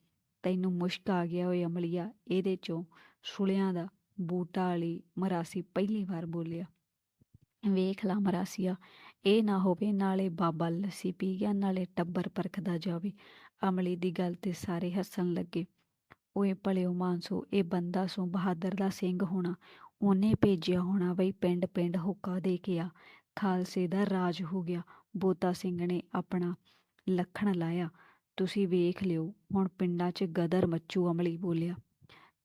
ਤੈਨੂੰ ਮੁਸ਼ਕ ਆ ਗਿਆ ਓਏ ਅਮਲੀਆ, ਇਹਦੇ ਚੋਂ ਸੁਲਿਆਂ ਦਾ ਬੂਟਾ ਵਾਲੀ ਮਰਾਸੀ ਪਹਿਲੀ ਵਾਰ ਬੋਲਿਆ। ਵੇਖ ਲਾ ਮਰਾਸੀਆ, ਇਹ ਨਾ ਹੋਵੇ ਨਾਲੇ ਬਾਬਾ ਲੱਸੀ ਪੀ ਗਿਆ, ਨਾਲੇ ਟੱਬਰ ਪਰਖਦਾ ਜਾਵੇ। ਅਮਲੀ ਦੀ ਗੱਲ ਤੇ ਸਾਰੇ ਹੱਸਣ ਲੱਗੇ। ਓਏ ਭਲਿਓ ਮਾਨਸੋ, ਇਹ ਬੰਦਾ ਸੋ ਬਹਾਦਰ ਦਾ ਸਿੰਘ ਹੋਣਾ। ਉਹਨੇ ਭੇਜਿਆ ਹੋਣਾ ਬਈ ਪਿੰਡ ਪਿੰਡ ਹੁੱਕਾ ਦੇ ਕੇ ਆ। ਖਾਲਸੇ ਦਾ ਰਾਜ ਹੋ ਗਿਆ। ਬੋਤਾ ਸਿੰਘ ਨੇ ਆਪਣਾ ਲੱਖਣ ਲਾਇਆ। ਤੁਸੀਂ ਵੇਖ ਲਿਓ, ਹੁਣ ਪਿੰਡਾਂ 'ਚ ਗਦਰ ਮੱਚੂ ਅਮਲੀ ਬੋਲਿਆ।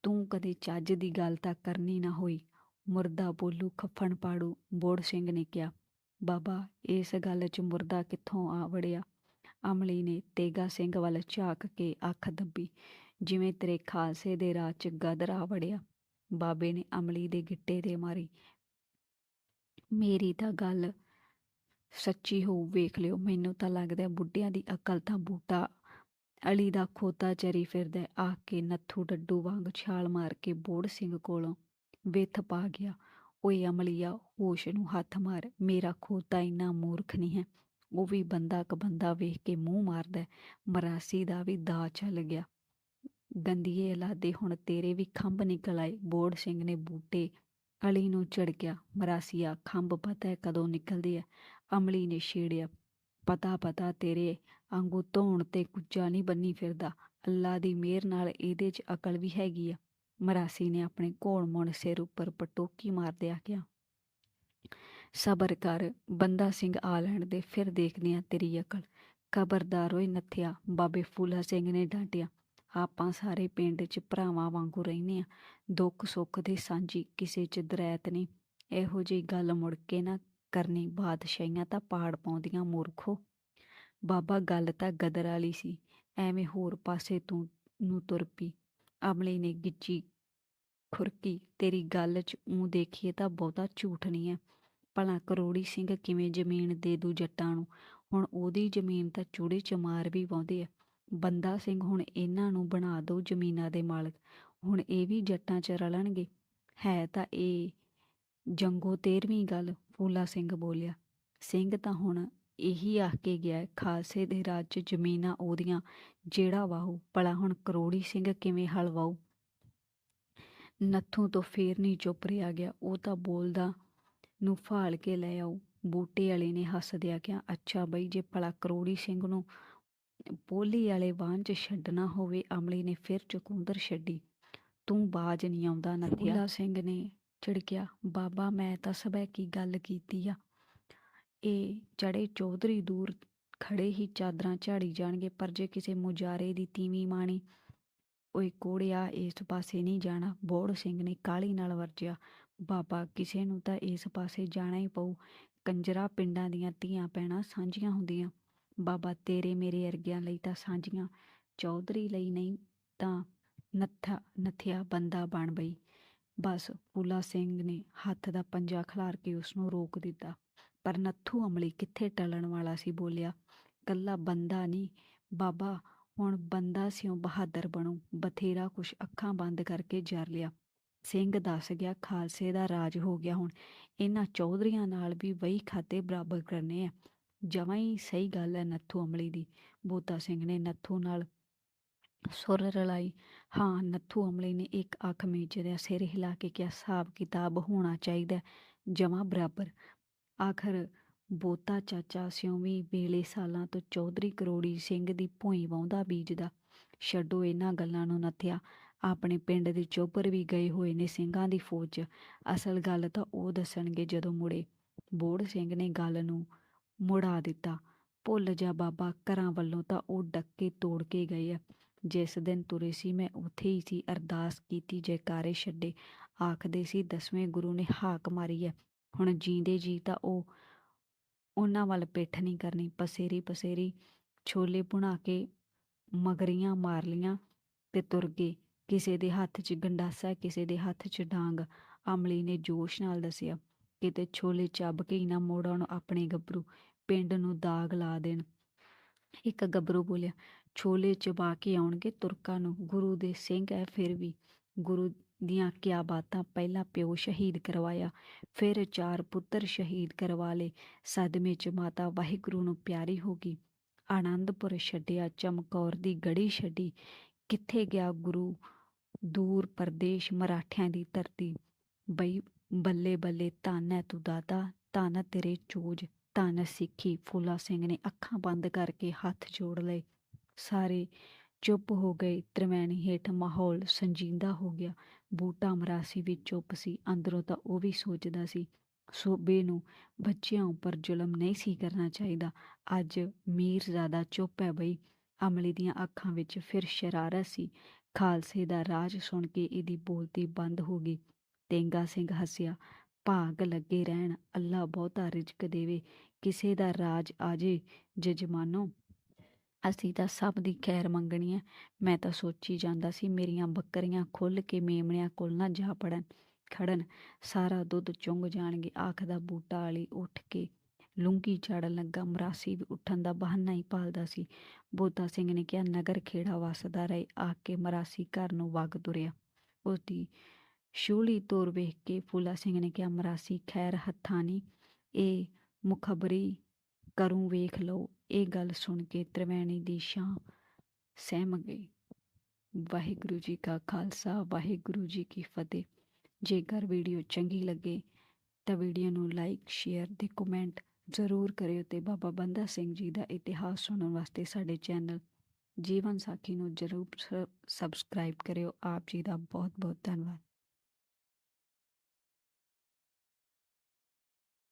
ਤੂੰ ਕਦੇ ਚੱਜ ਦੀ ਗੱਲ ਤਾਂ ਕਰਨੀ ਨਾ ਹੋਈ। ਮੁਰਦਾ ਬੋਲੂ, ਖੱਫਣ ਪਾੜੂ, ਬੋੜ ਸਿੰਘ ਨੇ ਕਿਹਾ, ਬਾਬਾ, ਇਸ ਗੱਲ 'ਚ ਮੁਰਦਾ ਕਿੱਥੋਂ ਆ ਵੜਿਆ? ਅਮਲੀ ਨੇ ਤੇਗਾ ਸਿੰਘ ਵੱਲ ਝਾਕ ਕੇ ਅੱਖ ਦੱਬੀ, ਜਿਵੇਂ ਤੇਰੇ ਖਾਲਸੇ ਦੇ ਰਾਹ 'ਚ ਗਦਰ ਆ ਵੜਿਆ। ਬਾਬੇ ਨੇ ਅਮਲੀ ਦੇ ਗਿੱਟੇ ਤੇ ਮਾਰੀ, ਮੇਰੀ ਤਾਂ ਗੱਲ ਸੱਚੀ ਹੋ ਵੇਖ ਲਿਓ, ਮੈਨੂੰ ਤਾਂ ਲੱਗਦਾ ਬੁੱਢਿਆਂ ਦੀ ਅਕਲ ਤਾਂ ਬੂਟਾ ਅਲੀ ਦਾ ਖੋਤਾ ਚਰੀ ਫਿਰਦਾ ਆ ਕੇ ਨੱਥੂ ਡੱਡੂ ਵਾਂਗ ਛਾਲ ਮਾਰ ਕੇ ਬੋੜ ਸਿੰਘ ਕੋਲੋਂ ਵਿੱਥ ਪਾ ਗਿਆ। ਓਏ ਅਮਲੀਆ, ਹੋਸ਼ ਨੂੰ ਹੱਥ ਮਾਰ, ਮੇਰਾ ਖੋਤਾ ਇੰਨਾ ਮੂਰਖ ਨਹੀਂ ਹੈ। ਉਹ ਵੀ ਬੰਦਾ ਕ ਬੰਦਾ ਵੇਖ ਕੇ ਮੂੰਹ ਮਾਰਦਾ ਮਰਾਸੀ ਦਾ ਵੀ ਦਾ ਚੱਲ ਗਿਆ। ਗੰਦੀਏ ਇਲਾਦੇ ਹੁਣ ਤੇਰੇ ਵੀ ਖੰਭ ਨਿਕਲ ਆਏ। ਬੋੜ ਸਿੰਘ ਨੇ ਬੂਟੇ ਅਲੀ ਨੂੰ ਝੜਕਿਆ। ਮਰਾਸੀਆ, ਖੰਭ ਪਤਾ ਹੈ ਕਦੋਂ ਨਿਕਲਦੀ ਹੈ ਅਮਲੀ ਨੇ ਛੇੜਿਆ। ਪਤਾ ਪਤਾ ਤੇਰੇ ਆਂਗੂ ਧੋਣ ਤੇ ਕੁੱਜਾ ਨਹੀਂ ਬੰਨੀ ਫਿਰਦਾ। ਅੱਲਾ ਦੀ ਮਿਹਰ ਨਾਲ ਇਹਦੇ 'ਚ ਅਕਲ ਵੀ ਹੈਗੀ ਆ। ਮਰਾਸੀ ਨੇ ਆਪਣੇ ਘੋੜ ਮੁੜ ਸਿਰ ਉੱਪਰ ਪਟੋਕੀ ਮਾਰਦਿਆ ਕਿਹਾ ਸਬਰ ਕਰ, ਬੰਦਾ ਸਿੰਘ ਆ ਲੈਣ ਦੇ, ਫਿਰ ਦੇਖਦੇ ਆ ਤੇਰੀ ਅਕਲ। ਖਬਰਦਾਰ ਓਏ ਨੱਥਿਆ, ਬਾਬੇ ਫੂਲਾ ਸਿੰਘ ਨੇ ਡਾਂਟਿਆ। ਆਪਾਂ ਸਾਰੇ ਪਿੰਡ 'ਚ ਭਰਾਵਾਂ ਵਾਂਗੂ ਰਹਿੰਦੇ ਆ ਦੁੱਖ ਸੁੱਖ ਦੇ ਸਾਂਝੀ ਕਿਸੇ 'ਚ ਦਰੈਤ ਨਹੀਂ। ਇਹੋ ਜਿਹੀ ਗੱਲ ਮੁੜ ਕੇ ਨਾ ਕਰਨੀ, ਬਾਦਸ਼ਾਹੀਆਂ ਤਾਂ ਪਾੜ ਪਾਉਂਦੀਆਂ ਮੂਰਖੋ। ਬਾਬਾ ਗੱਲ ਤਾਂ ਗਦਰ ਵਾਲੀ ਸੀ, ਐਵੇਂ ਹੋਰ ਪਾਸੇ ਤੂੰ, ਨੂੰ ਤੁਰ ਪਈ। ਅਮਲੀ ਨੇ ਗਿੱਚੀ ਖੁਰਕੀ, ਤੇਰੀ ਗੱਲ 'ਚ ਊਂ ਦੇਖੀਏ ਤਾਂ ਬਹੁਤਾ ਝੂਠ ਨਹੀਂ ਹੈ ਭਲਾ ਕਰੋੜੀ ਸਿੰਘ ਕਿਵੇਂ ਜ਼ਮੀਨ ਦੇ ਦੂ ਜੱਟਾਂ ਨੂੰ? ਹੁਣ ਉਹਦੀ ਜ਼ਮੀਨ ਤਾਂ ਚੂੜੇ ਮਾਰ ਵੀ ਪਾਉਂਦੇ ਆ ਬੰਦਾ ਸਿੰਘ ਹੁਣ ਇਹਨਾਂ ਨੂੰ ਬਣਾ ਦੋ ਜ਼ਮੀਨਾਂ ਦੇ ਮਾਲਕ। ਹੁਣ ਇਹ ਵੀ ਜੱਟਾਂ 'ਚ ਰਲਣਗੇ। ਹੈ ਤਾਂ ਇਹ ਜੰਗੋ ਤੇਰਵੀਂ ਗੱਲ। ਫੂਲਾ ਸਿੰਘ ਬੋਲਿਆ, ਸਿੰਘ ਤਾਂ ਹੁਣ ਇਹੀ ਆਖ ਕੇ ਗਿਆ ਖਾਲਸੇ ਦੇ ਰਾਜ 'ਚ ਜ਼ਮੀਨਾਂ ਉਹਦੀਆਂ, ਜਿਹੜਾ ਵਾਹੂ, ਭਲਾ ਹੁਣ ਕਰੋੜੀ ਸਿੰਘ ਕਿਵੇਂ ਹਲ ਵਾਹੂ? ਨੱਥੂ ਤੋਂ ਫੇਰ ਨਹੀਂ ਚੁੱਪ ਰਿਹਾ ਗਿਆ, ਉਹ ਤਾਂ ਬੋਲਦਾ ਨੂੰ ਫਾਲ ਕੇ ਲੈ ਆਉ ਬੂਟੇ ਵਾਲੇ ਨੇ ਹੱਸਦਿਆਂ ਕਿਹਾ ਅੱਛਾ ਬਈ, ਜੇ ਭਲਾ ਕਰੋੜੀ ਸਿੰਘ ਨੂੰ ਪੋਲੀ ਵਾਲੇ ਵਾਹਨ 'ਚ ਛੱਡਣਾ ਹੋਵੇ, ਅਮਲੀ ਨੇ ਫਿਰ ਚਕੁੰਦਰ ਛੱਡੀ, ਤੂੰ ਬਾਜ ਨਹੀਂ ਆਉਂਦਾ ਨਥੀਆ। ਸਿੰਘ ਨੇ ਝਿੜਕਿਆ, ਬਾਬਾ, ਮੈਂ ਤਾਂ ਸਭੈ ਕੀ ਗੱਲ ਕੀਤੀ ਆ? ਇਹ ਚੜੇ ਚੌਧਰੀ ਦੂਰ ਖੜੇ ਹੀ ਚਾਦਰਾਂ ਝਾੜੀ ਜਾਣਗੇ, ਪਰ ਜੇ ਕਿਸੇ ਮੁਜਾਰੇ ਦੀ ਤੀਵੀਂ ਮਾਣੀ, ਓਏ ਕੋੜਿਆ, ਇਸ ਪਾਸੇ ਨਹੀਂ ਜਾਣਾ। ਬੋੜ ਸਿੰਘ ਨੇ ਕਾਲੀ ਨਾਲ ਵਰਜਿਆ, ਬਾਬਾ, ਕਿਸੇ ਨੂੰ ਤਾਂ ਇਸ ਪਾਸੇ ਜਾਣਾ ਹੀ ਪਊ। ਕੰਜਰਾ ਪਿੰਡਾਂ ਦੀਆਂ ਧੀਆਂ ਪੈਣਾ ਸਾਂਝੀਆਂ ਹੁੰਦੀਆਂ। ਬਾਬਾ, ਤੇਰੇ ਮੇਰੇ ਅਰਗਿਆਂ ਲਈ ਤਾਂ ਸਾਂਝੀਆਂ। ਚੌਧਰੀ ਲਈ ਨਹੀਂ ਤਾਂ ਨੱਥਾ, ਨਥਿਆ ਬੰਦਾ ਬਣ ਬਈ। ਬਸ ਫੂਲਾ ਸਿੰਘ ਨੇ ਹੱਥ ਦਾ ਪੰਜਾ ਖਿਲਾਰ ਕੇ ਉਸ ਨੂੰ ਰੋਕ ਦਿੱਤਾ। ਪਰ ਨੱਥੂ ਅਮਲੀ ਕਿੱਥੇ ਟਲਣ ਵਾਲਾ ਸੀ ਬੋਲਿਆ, ਕੱਲਾ ਬੰਦਾ ਨਹੀਂ, ਬਾਬਾ, ਹੁਣ ਬੰਦਾ ਸਿਓ ਬਹਾਦਰ ਬਣੂ, ਬਥੇਰਾ ਕੁਛ ਅੱਖਾਂ ਬੰਦ ਕਰਕੇ ਜਰ ਲਿਆ ਸਿੰਘ ਦੱਸ ਗਿਆ, ਖਾਲਸੇ ਦਾ ਰਾਜ ਹੋ ਗਿਆ ਹੁਣ, ਇਹਨਾਂ ਚੌਧਰੀਆਂ ਨਾਲ ਵੀ ਵਹੀ ਖਾਤੇ ਬਰਾਬਰ ਕਰਨੇ ਆ ਜਮਾਂ ਹੀ ਸਹੀ ਗੱਲ ਹੈ ਨੱਥੂ ਅਮਲੀ ਦੀ। ਬੋਤਾ ਸਿੰਘ ਨੇ ਨੱਥੂ ਨਾਲ ਸੁਰ ਰਲਾਈ। ਹਾਂ, ਨੱਥੂ ਅਮਲੇ ਨੇ ਇੱਕ ਅੱਖ ਮੀਚਦਿਆਂ ਸਿਰ ਹਿਲਾ ਕੇ ਕਿਹਾ, ਹਿਸਾਬ ਕਿਤਾਬ ਹੋਣਾ ਚਾਹੀਦਾ, ਜਮਾ ਬਰਾਬਰ। ਆਖਰ, ਬੋਤਾ ਚਾਚਾ ਸਿਉਂ ਵੀ ਵੇਲੇ ਸਾਲਾਂ ਤੋਂ ਚੌਧਰੀ ਕਰੋੜੀ ਸਿੰਘ ਦੀ ਭੋਈ ਵਾਉਂਦਾ ਬੀਜਦਾ ਛੱਡੋ ਇਹਨਾਂ ਗੱਲਾਂ ਨੂੰ ਨੱਥਿਆ। ਆਪਣੇ ਪਿੰਡ ਦੇ ਚੋਪਰ ਵੀ ਗਏ ਹੋਏ ਨੇ ਸਿੰਘਾਂ ਦੀ ਫੌਜ। 'ਚ ਅਸਲ ਗੱਲ ਤਾਂ ਉਹ ਦੱਸਣਗੇ ਜਦੋਂ ਮੁੜੇ। ਬੋੜ ਸਿੰਘ ਨੇ ਗੱਲ ਨੂੰ ਮੁੜਾ ਦਿੱਤਾ। ਭੁੱਲ ਜਾ ਬਾਬਾ, ਘਰਾਂ ਵੱਲੋਂ ਤਾਂ ਉਹ ਡੱਕੇ ਤੋੜ ਕੇ ਗਏ ਆ। ਜਿਸ ਦਿਨ ਤੁਰੇ ਸੀ, ਮੈਂ ਉੱਥੇ ਹੀ ਸੀ, ਅਰਦਾਸ ਕੀਤੀ, ਜੈਕਾਰੇ ਛੱਡੇ, ਆਖਦੇ ਸੀ, ਦਸਵੇਂ ਗੁਰੂ ਨੇ ਹਾਕ ਮਾਰੀ ਹੈ ਹੁਣ ਜੀਂਦੇ ਜੀ ਤਾਂ ਉਹ ਉਹਨਾਂ ਵੱਲ ਪਿੱਠ ਨਹੀਂ ਕਰਨੀ, ਪਸੇਰੀ ਪਸੇਰੀ ਛੋਲੇ ਬੁਣਾ ਕੇ ਮਗਰੀਆਂ ਮਾਰ ਲੀਆਂ ਤੇ ਤੁਰ ਗਏ, ਕਿਸੇ ਦੇ ਹੱਥ 'ਚ ਗੰਡਾਸਾ, ਕਿਸੇ ਦੇ ਹੱਥ 'ਚ ਡਾਂਗ, ਅਮਲੀ ਨੇ ਜੋਸ਼ ਨਾਲ ਦੱਸਿਆ, ਕਿਤੇ ਛੋਲੇ ਚੱਬ ਕੇ ਹੀ ਨਾ ਨੂੰ ਆਪਣੇ ਗੱਭਰੂ, ਪਿੰਡ ਨੂੰ ਦਾਗ ਲਾ ਦੇਣ। ਇੱਕ ਗੱਭਰੂ ਬੋਲਿਆ ਛੋਲੇ ਚਬਾ ਕੇ ਆਉਣਗੇ, ਤੁਰਕਾਂ ਨੂੰ। ਗੁਰੂ ਦੇ ਸਿੰਘ ਹੈ, ਫਿਰ ਵੀ ਗੁਰੂ ਦੀਆਂ ਕਿਆ ਬਾਤਾਂ। ਪਹਿਲਾਂ ਪਿਓ ਸ਼ਹੀਦ ਕਰਵਾਇਆ, ਫਿਰ ਚਾਰ ਪੁੱਤਰ ਸ਼ਹੀਦ ਕਰਵਾ ਲਏ। ਸਦਮੇ ਚ ਮਾਤਾ ਵਾਹਿਗੁਰੂ ਨੂੰ ਪਿਆਰੀ ਹੋ ਗਈ। ਆਨੰਦਪੁਰ ਛੱਡਿਆ, ਚਮਕੌਰ ਦੀ ਗੜੀ ਛੱਡੀ। ਕਿੱਥੇ ਗਿਆ ਗੁਰੂ? ਦੂਰ ਪਰਦੇਸ਼ ਮਰਾਠਿਆਂ ਦੀ ਧਰਤੀ। ਬਈ, ਬੱਲੇ ਬੱਲੇ, ਧੰਨ ਹੈ ਤੂੰ ਦਾਤਾ, ਧੰਨ ਤੇਰੇ ਚੋਜ, ਧੰਨ ਸਿੱਖੀ। ਫੂਲਾ ਸਿੰਘ ਨੇ ਅੱਖਾਂ ਬੰਦ ਕਰਕੇ ਹੱਥ ਜੋੜ ਲਏ। ਸਾਰੇ ਚੁੱਪ ਹੋ ਗਏ। ਤਰਵੈਣੀ ਹੇਠ ਮਾਹੌਲ ਸੰਜੀਦਾ ਹੋ ਗਿਆ। ਬੂਟਾ ਮਰਾਸੀ ਵੀ ਚੁੱਪ ਸੀ। ਅੰਦਰੋਂ ਤਾਂ ਉਹ ਵੀ ਸੋਚਦਾ ਸੀ, ਸੂਬੇ ਨੂੰ ਬੱਚਿਆਂ ਉੱਪਰ ਜ਼ੁਲਮ ਨਹੀਂ ਸੀ ਕਰਨਾ ਚਾਹੀਦਾ। ਅੱਜ ਜ਼ਿਆਦਾ ਚੁੱਪ ਹੈ ਬਈ। ਅਮਲੀ ਦੀਆਂ ਅੱਖਾਂ ਵਿੱਚ ਫਿਰ ਸ਼ਰਾਰਤ ਸੀ। ਖਾਲਸੇ ਦਾ ਰਾਜ ਸੁਣ ਕੇ ਇਹਦੀ ਬੋਲਤੀ ਬੰਦ ਹੋ ਗਈ। ਤੇਂਗਾ ਸਿੰਘ ਹੱਸਿਆ, ਭਾਗ ਲੱਗੇ ਰਹਿਣ। ਅੱਲਾ ਬਹੁਤਾ ਰਿਜ਼ਕ ਦੇਵੇ। ਕਿਸੇ ਦਾ ਰਾਜ ਆਜੇ ਜਜਮਾਨੋ। ਅਸੀਂ ਤਾਂ ਸਭ ਦੀ ਖੈਰ ਮੰਗਣੀ ਹੈ ਮੈਂ ਤਾਂ ਸੋਚੀ ਜਾਂਦਾ ਸੀ ਮੇਰੀਆਂ ਬੱਕਰੀਆਂ ਖੁੱਲ ਕੇ ਮੇਮਣਿਆਂ ਕੋਲ ਨਾ ਜਾ ਪੜਨ, ਖੜਨ। ਸਾਰਾ ਦੁੱਧ ਚੁੰਗ ਜਾਣਗੇ, ਆਖਦਾ ਬੂਟਾ ਵਾਲੀ ਉੱਠ ਕੇ ਲੁੰਗੀ ਚੜਨ ਲੱਗਾ। ਮਰਾਸੀ ਵੀ ਉੱਠਣ ਦਾ ਬਹਾਨਾ ਹੀ ਪਾਲਦਾ ਸੀ। ਬੋਤਾ ਸਿੰਘ ਨੇ ਕਿਹਾ, ਨਗਰ ਖੇੜਾ ਵਸਦਾ ਰਹੇ। ਆ ਕੇ ਮਰਾਸੀ ਘਰ ਨੂੰ ਵਗ ਤੁਰਿਆ। ਉਸਦੀ ਸ਼ੂਲੀ ਤੋਰ ਵੇਖ ਕੇ ਫੂਲਾ ਸਿੰਘ ਨੇ ਕਿਹਾ, ਮਰਾਸੀ ਖੈਰ ਹੱਥਾਂ ਨਹੀਂ ਇਹ ਮੁਖਬਰੀ ਕਰੂੰ ਵੇਖ ਲਓ। ਇਹ ਗੱਲ ਸੁਣ ਕੇ ਤ੍ਰਿਵੈਣੀ ਦੀ ਸ਼ਾਂ ਸਹਿਮ ਗਈ। ਵਾਹਿਗੁਰੂ ਜੀ ਕਾ ਖਾਲਸਾ, ਵਾਹਿਗੁਰੂ ਜੀ ਕੀ ਫਤਿਹ। ਜੇਕਰ ਵੀਡੀਓ ਚੰਗੀ ਲੱਗੇ ਤਾਂ ਵੀਡੀਓ ਨੂੰ ਲਾਈਕ, ਸ਼ੇਅਰ ਤੇ ਕਮੈਂਟ ਜ਼ਰੂਰ ਕਰਿਓ ਤੇ ਬਾਬਾ ਬੰਦਾ ਸਿੰਘ ਜੀ ਦਾ ਇਤਿਹਾਸ ਸੁਣਨ ਵਾਸਤੇ ਸਾਡੇ ਚੈਨਲ ਜੀਵਨ ਸਾਖੀ ਨੂੰ ਜ਼ਰੂਰ ਸਬਸਕ੍ਰਾਈਬ ਕਰਿਓ। ਆਪ ਜੀ ਦਾ ਬਹੁਤ ਬਹੁਤ ਧੰਨਵਾਦ।